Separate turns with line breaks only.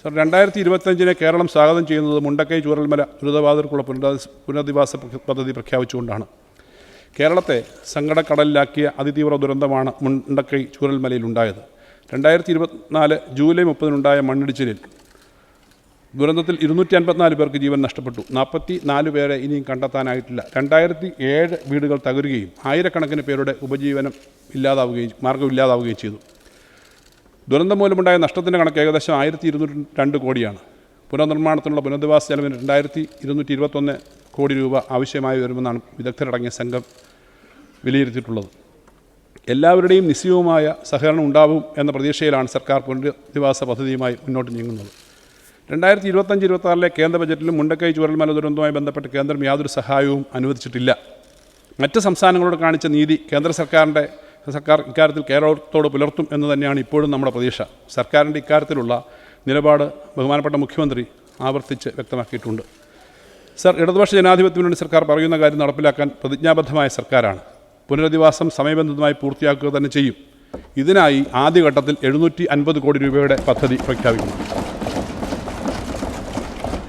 Sir രണ്ടായിരത്തി ഇരുപത്തഞ്ചിനെ കേരളം സ്വാഗതം ചെയ്യുന്നത് മുണ്ടക്കൈ ചൂരൽമല ദുരിതബാധിതർക്കുള്ള പുനരധി പുനരധിവാസ പദ്ധതി പ്രഖ്യാപിച്ചുകൊണ്ടാണ്. കേരളത്തെ സങ്കടക്കടലിലാക്കിയ അതിതീവ്ര ദുരന്തമാണ് മുണ്ടക്കൈ ചൂരൽമലയിലുണ്ടായത്. രണ്ടായിരത്തി ഇരുപത്തിനാല് ജൂലൈ മുപ്പതിനുണ്ടായ മണ്ണിടിച്ചിലിൽ ദുരന്തത്തിൽ ഇരുന്നൂറ്റി അൻപത്തിനാല് പേർക്ക് ജീവൻ നഷ്ടപ്പെട്ടു. നാൽപ്പത്തി നാല് പേരെ ഇനിയും കണ്ടെത്താനായിട്ടില്ല. രണ്ടായിരത്തി ഏഴ് വീടുകൾ തകരുകയും ആയിരക്കണക്കിന് പേരുടെ ഉപജീവനം ഇല്ലാതാവുകയും മാർഗം ഇല്ലാതാവുകയും ചെയ്തു. ദുരന്തം മൂലമുണ്ടായ നഷ്ടത്തിന്റെ കണക്ക് ഏകദേശം ആയിരത്തി ഇരുന്നൂറ്റി രണ്ട് കോടിയാണ്. പുനർനിർമ്മാണത്തിനുള്ള പുനരധിവാസ ചെലവിന് രണ്ടായിരത്തി ഇരുന്നൂറ്റി ഇരുപത്തൊന്ന് കോടി രൂപ ആവശ്യമായി വരുമെന്നാണ് വിദഗ്ധരടങ്ങിയ സംഘം വിലയിരുത്തിയിട്ടുള്ളത്. എല്ലാവരുടെയും നിശ്ചയവുമായ സഹകരണം ഉണ്ടാവും എന്ന പ്രതീക്ഷയിലാണ് സർക്കാർ പുനരധിവാസ പദ്ധതിയുമായി മുന്നോട്ട് നീങ്ങുന്നത്. രണ്ടായിരത്തി ഇരുപത്തഞ്ച് ഇരുപത്താറിലെ കേന്ദ്ര ബജറ്റിലും മുണ്ടക്കൈ ചുരൽമല ദുരന്തവുമായി ബന്ധപ്പെട്ട് കേന്ദ്രം യാതൊരു സഹായവും അനുവദിച്ചിട്ടില്ല. മറ്റ് സംസ്ഥാനങ്ങളോട് കാണിച്ച നീതി കേന്ദ്ര സർക്കാരിന്റെ സർക്കാർ ഇക്കാര്യത്തിൽ കേരളത്തോട് പുലർത്തും എന്ന് തന്നെയാണ് ഇപ്പോഴും നമ്മുടെ പ്രതീക്ഷ. സർക്കാരിന്റെ ഇക്കാര്യത്തിലുള്ള നിലപാട് ബഹുമാനപ്പെട്ട മുഖ്യമന്ത്രി ആവർത്തിച്ച് വ്യക്തമാക്കിയിട്ടുണ്ട്. സർ ഇടതുപക്ഷ ജനാധിപത്യ മുന്നണി സർക്കാർ പറയുന്ന കാര്യം നടപ്പിലാക്കാൻ പ്രതിജ്ഞാബദ്ധമായ സർക്കാരാണ്. പുനരധിവാസം സമയബന്ധിതമായി പൂർത്തിയാക്കുക തന്നെ ചെയ്യും. ഇതിനായി ആദ്യഘട്ടത്തിൽ എഴുന്നൂറ്റി അൻപത് കോടി രൂപയുടെ പദ്ധതി പ്രഖ്യാപിക്കുന്നു.